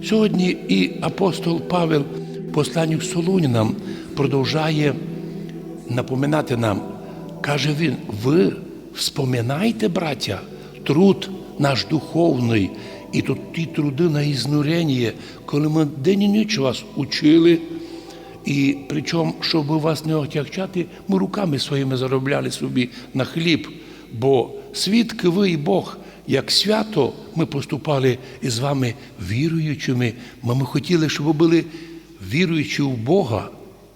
Сьогодні і апостол Павел, посланню Солунінам, продовжує напоминати нам, каже він: ви вспоминайте, браття, труд наш духовний, і тут ті труди на ізнурення, коли ми день і ніч вас учили. І причому, щоб вас не отягчати, ми руками своїми заробляли собі на хліб, бо свідки ви і Бог, як свято, ми поступали із вами віруючими. Ми, ми хотіли, щоб ви були віруючі в Бога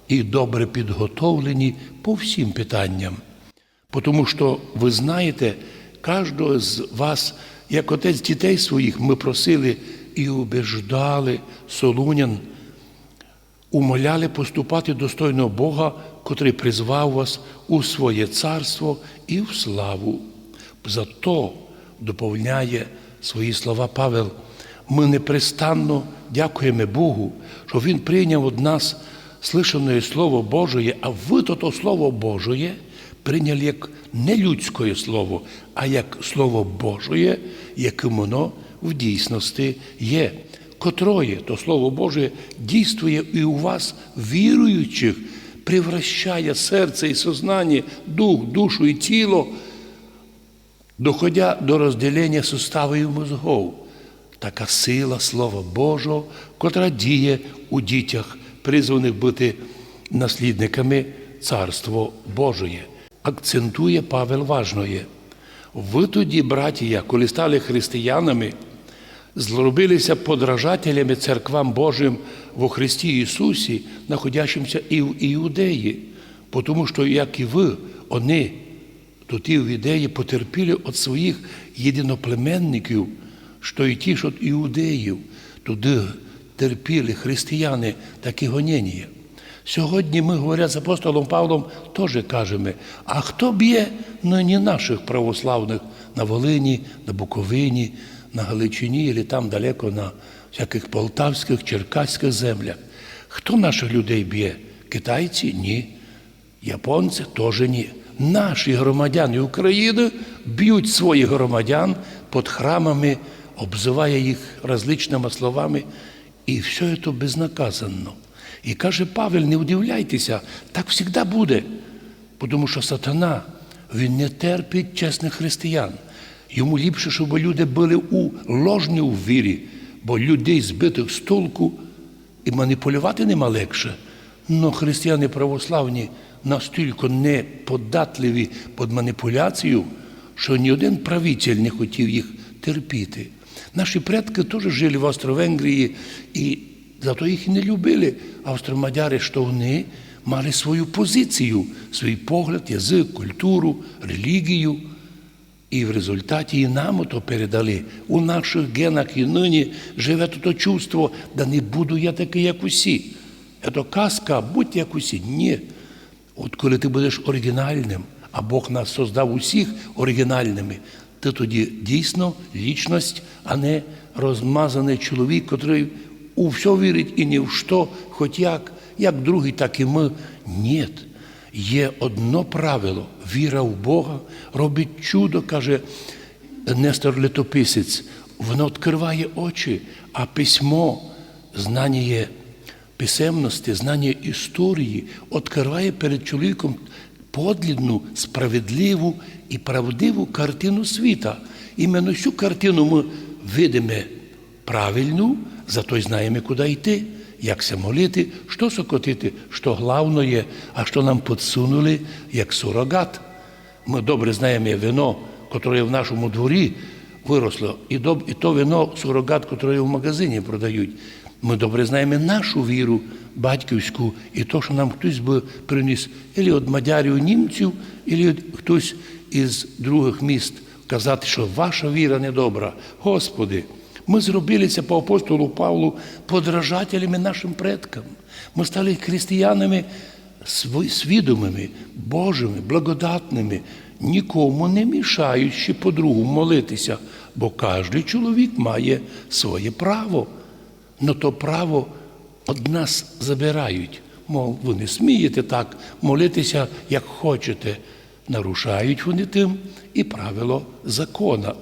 і добре підготовлені по всім питанням. Тому що ви знаєте, кожного з вас, як отець дітей своїх, ми просили і убеждали солунян, умоляли поступати достойно Бога, котрий призвав вас у своє царство і в славу. Зато доповняє свої слова Павел. Ми непрестанно дякуємо Богу, що Він прийняв від нас слишане Слово Божє, а ви то Слово Божє прийняли як не людське слово, а як Слово Божє, яким воно в дійсності є. Котроє то Слово Боже дійствує і у вас, віруючих, превращає серце і сознання, дух, душу і тіло, доходя до розділення суставів мозгов. Така сила Слова Божого, котра діє у дітях, призваних бути наслідниками Царства Божої. Акцентує Павел важное. Ви тоді, братія, коли стали християнами, зробилися подражателями церквам Божим во Христі Ісусі, знаходящимся і в Іудеї, тому що, як і ви, вони, тут і в ідеї, потерпіли від своїх єдиноплеменників, що і ті, що від іудеїв, туди терпіли християни такі гонення. Сьогодні ми, говорять з апостолом Павлом, теж кажемо, а хто б'є нині наших православних на Волині, на Буковині, на Галичині, або там далеко на всяких полтавських, черкаських землях? Хто наших людей б'є? Китайці? Ні. Японці теж ні. Наші громадяни України б'ють своїх громадян під храмами, обзиває їх различними словами, і все це безнаказанно. І каже Павел, не удивляйтеся, так завжди буде. Тому що сатана, він не терпить чесних християн. Йому ліпше, щоб люди були у ложній вірі, бо людей збитих з толку і маніпулювати нема легше. Но християни православні настільки не податливі під маніпуляцію, що ні один правитель не хотів їх терпіти. Наші предки теж жили в Австро-Венгрії, і зато їх і не любили австромадяри, що вони мали свою позицію, свій погляд, язик, культуру, релігію. І в результаті і нам то передали. У наших генах і нині живе то чувство, да не буду я такий, як усі. Це казка, будь як усі. Ні. От коли ти будеш оригінальним, а Бог нас создав усіх оригінальними, ти тоді дійсно лічність, а не розмазаний чоловік, який у все вірить і ні в що, хоч як, як другий, так і ми. Ні. Є одно правило віра в Бога робить чудо, каже Нестор Летописець. Воно відкриває очі, а письмо, знання писемності, знання історії відкриває перед чоловіком подлідну, справедливу і правдиву картину світа. Іменно цю картину ми видимо правильну, зато й знаємо, куди йти, як се молити, що сокотити, що є, а що нам підсунули як сурогат. Ми добре знаємо вино, яке в нашому дворі виросло, і і то вино сурогат, яке в магазині продають. Ми добре знаємо нашу віру батьківську і то, що нам хтось би приніс або від мадярів німців, або хтось із других міст казати, що ваша віра недобра. Господи, ми зробилися по апостолу Павлу подражателями нашим предкам. Ми стали християнами свідомими, Божими, благодатними, нікому не мішаючи по-другому молитися, бо кожен чоловік має своє право. Но то право від нас забирають. Мов, ви не смієте так молитися, як хочете. Нарушають вони тим і правило закона.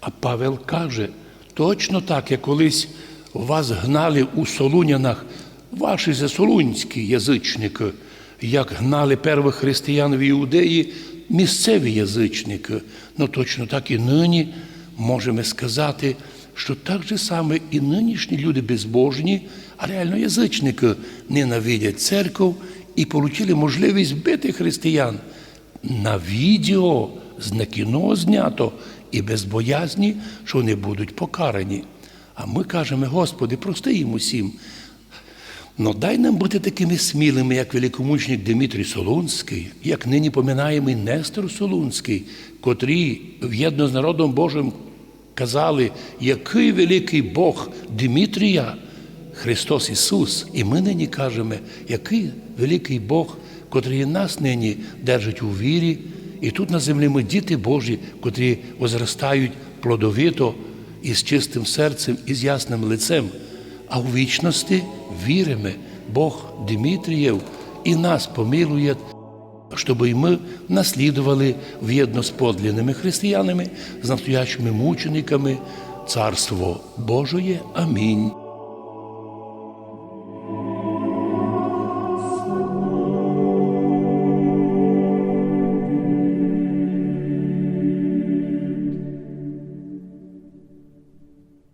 А Павел каже, точно так, як колись вас гнали у Солунянах ваші засолунські язичники, як гнали первих християн в Іудеї місцеві язичники. Ну точно так і нині можемо сказати, що так же саме і нинішні люди безбожні, а реально язичники ненавидять церкву і отримали можливість бити християн. На відео на кіно знято і без боязні, що вони будуть покарані. А ми кажемо, Господи, прости їм усім. Но дай нам бути такими смілими, як великомучник Дмитрій Солунський, як нині поминаємо Нестор Солунський, котрі в'єдно з народом Божим казали, який великий Бог Дмитрія, Христос Ісус. І ми нині кажемо, який великий Бог, котрий нас нині держить у вірі. І тут на землі ми діти Божі, котрі возростають плодовито і з чистим серцем, і з ясним лицем. А у вічності віримо, Бог Дмитрієв і нас помилує, щоб і ми наслідували в'єдно з подлинними християнами, з настоящими мучениками Царство Божоє. Амінь.